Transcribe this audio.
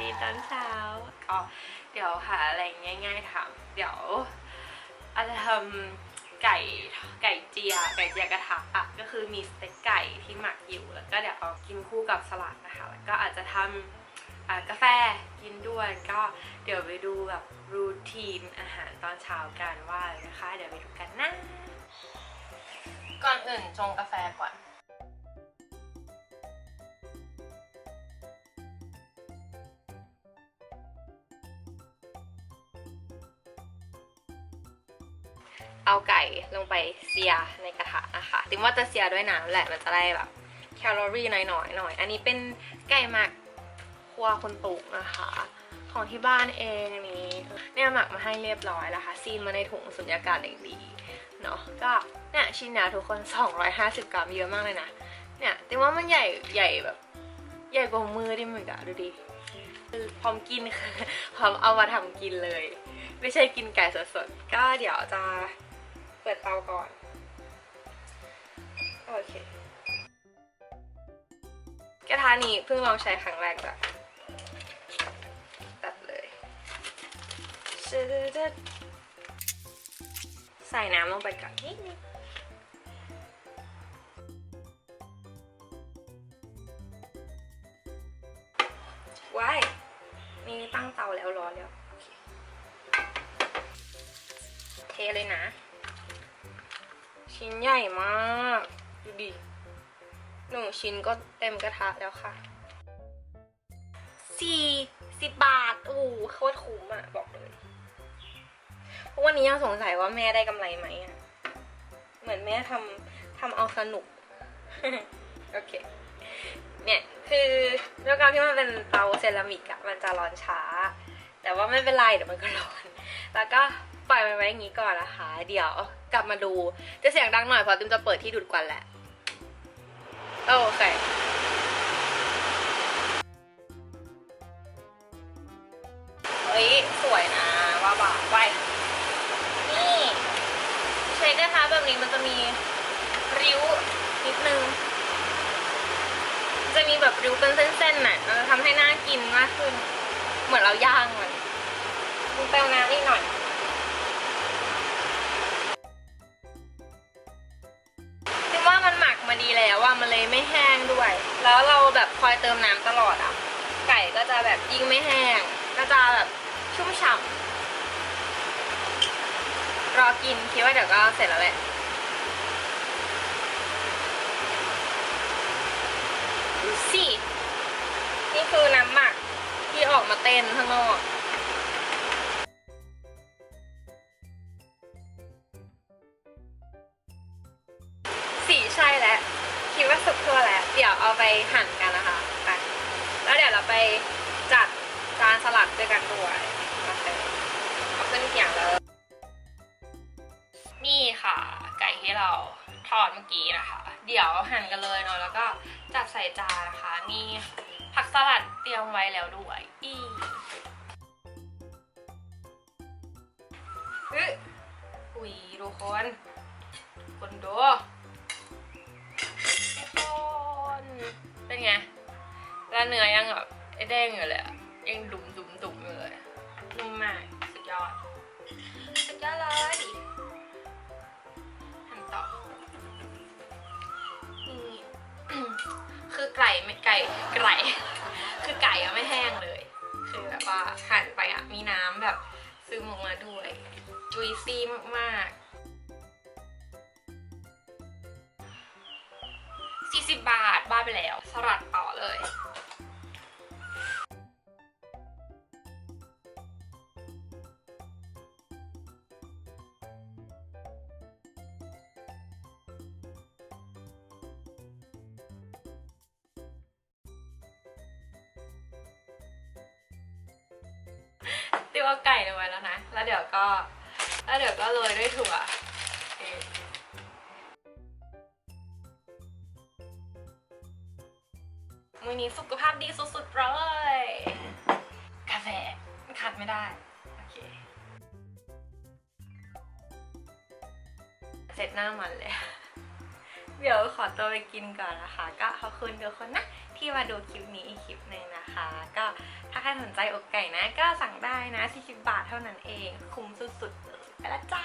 ดีตอนเช้าก็เดี๋ยวหาอะไรง่ายๆทำเดี๋ยวอาจจะทำไก่ไก่เจียไก่เจียกระทะอะก็คือมีสเต็กไก่ที่หมักอยู่แล้วก็เดี๋ยวเอากินคู่กับสลัดนะคะแล้วก็อาจจะทำกาแฟกินด้วยก็เดี๋ยวไปดูแบบรูทีนอาหารตอนเช้ากันว่าอะไรนะคะ เดี๋ยวไปดูกันนะก่อนอื่นชงกาแฟก่อน เอาไก่ลงไปเสียในกระทะนะคะติมว่าจะเสียด้วยน้ำแหละมันจะได้แบบแคลอรี่น้อยๆหน่อย อันนี้เป็นไก่หมักครัวคนตุกนะคะ ของที่บ้านเองอันนี้เนี่ยหมักมาให้เรียบร้อยแล้วค่ะซีนมาในถุงสุญญากาศอย่างดีเนาะก็เนี่ยชิ้นเนี้ยทุกคน 250 กรัมเยอะมากเลยนะเนี่ยติมว่ามันใหญ่ใหญ่แบบ ใหญ่กว่ามือดิมึงอะดูดิคือพร้อมกินค่ะพร้อมเอามาทำกินเลย ไม่ใช่กินไก่สดๆก็เดี๋ยวจะ เปิดเตาก่อน โอเค กระทะนี้เพิ่งลองใช้ครั้งแรกแบบตัดเลยใส่น้ำลงไปก่อนนิดนึงว้ายนี่ตั้งเตาแล้วร้อนแล้ว โอเค เทเลยนะ ชิ้นใหญ่มาก ดูดิหนึ่งชิ้นก็เต็มกระทะแล้วค่ะสี่สิบบาท โอ้โคตรคุ้มอะบอกเลยเพราะวันนี้ยังสงสัยว่าแม่ได้กำไรไหมอะเหมือนแม่ทำทำเอาสนุก โอเค เนี่ย คือด้วยความที่มันเป็นเตาเซรามิกอะมันจะร้อนช้า แต่ว่าไม่เป็นไรเดี๋ยวมันก็ร้อน แล้วก็ปล่อยมันไว้อย่างนี้ก่อนนะคะ เดี๋ยว กลับมาดู จะเสียงดังหน่อยเพราะติมจะเปิดที่ดูดควันแหละ โอเคเฮ้ย สวยนะ ว่าบาไว้นี่ใช้กระทะแบบนี้มันจะมีริ้วนิดนึง จะมีแบบริ้วเป็นเส้นๆน่ะมันจะทำให้น่ากินมากขึ้น เหมือนเราย่างมันมึงเติมน้ำนิดหน่อย มาดีแล้วว่ามันเลยไม่แห้งด้วย แล้วเราแบบคอยเติมน้ำตลอดอะ ไก่ก็จะแบบยิ่งไม่แห้ง ก็จะแบบชุ่มฉ่ำรอกินคิดว่าเดี๋ยวก็เสร็จแล้วแหละดูสินี่คือน้ำหมักที่ออกมาเต้นข้างนอกสีช คิดว่าสุกทั่วแล้ว เดี๋ยวเอาไปหั่นกันนะคะไปแล้วเดี๋ยวเราไปจัดจานสลัดด้วยกันด้วยโอเคเอาขึ้นเขียงเลย นี่ค่ะ ไก่ที่เราทอดเมื่อกี้นะคะ เดี๋ยวหั่นกันเลยเนาะแล้วก็จัดใส่จานนะคะ มีผักสลัดเตรียมไว้แล้วด้วยอื้อุ้ยทุกคนคนดู ไงแล้วเนื้อยังแบบไอ้แดงอยู่เลยอะยังดุมดุมดุมอยู่เลยนุ่มมากสุดยอด สุดยอดเลยทำต่อนี่คือไก่ไม่ไก่ไก่คือไก่อะไม่แห้งเลย คือแบบว่าหั่นไปอะมีน้ำแบบซึมออกมาด้วยจุยซี่มากๆ 40 บาทบ้าไปแล้ว สลัดต่อเลยติวเอาไก่ลงไปแล้วนะ แล้วเดี๋ยวก็ แล้วเดี๋ยวก็โรยด้วยถั่ว มือนี้สุขภาพดีสุดๆเลยกาแฟขาดไม่ได้ โอเค เสร็จหน้ามันเลย เดี๋ยวขอตัวไปกินก่อนนะคะ ก็ขอบคุณทุกคนนะ ที่มาดูคลิปนี้อีกคลิปหนึ่งนะคะ ก็ถ้าใครสนใจอกไก่นะ ก็สั่งได้นะ40บาทเท่านั้นเอง คุ้มสุดๆเลยไปละจ้า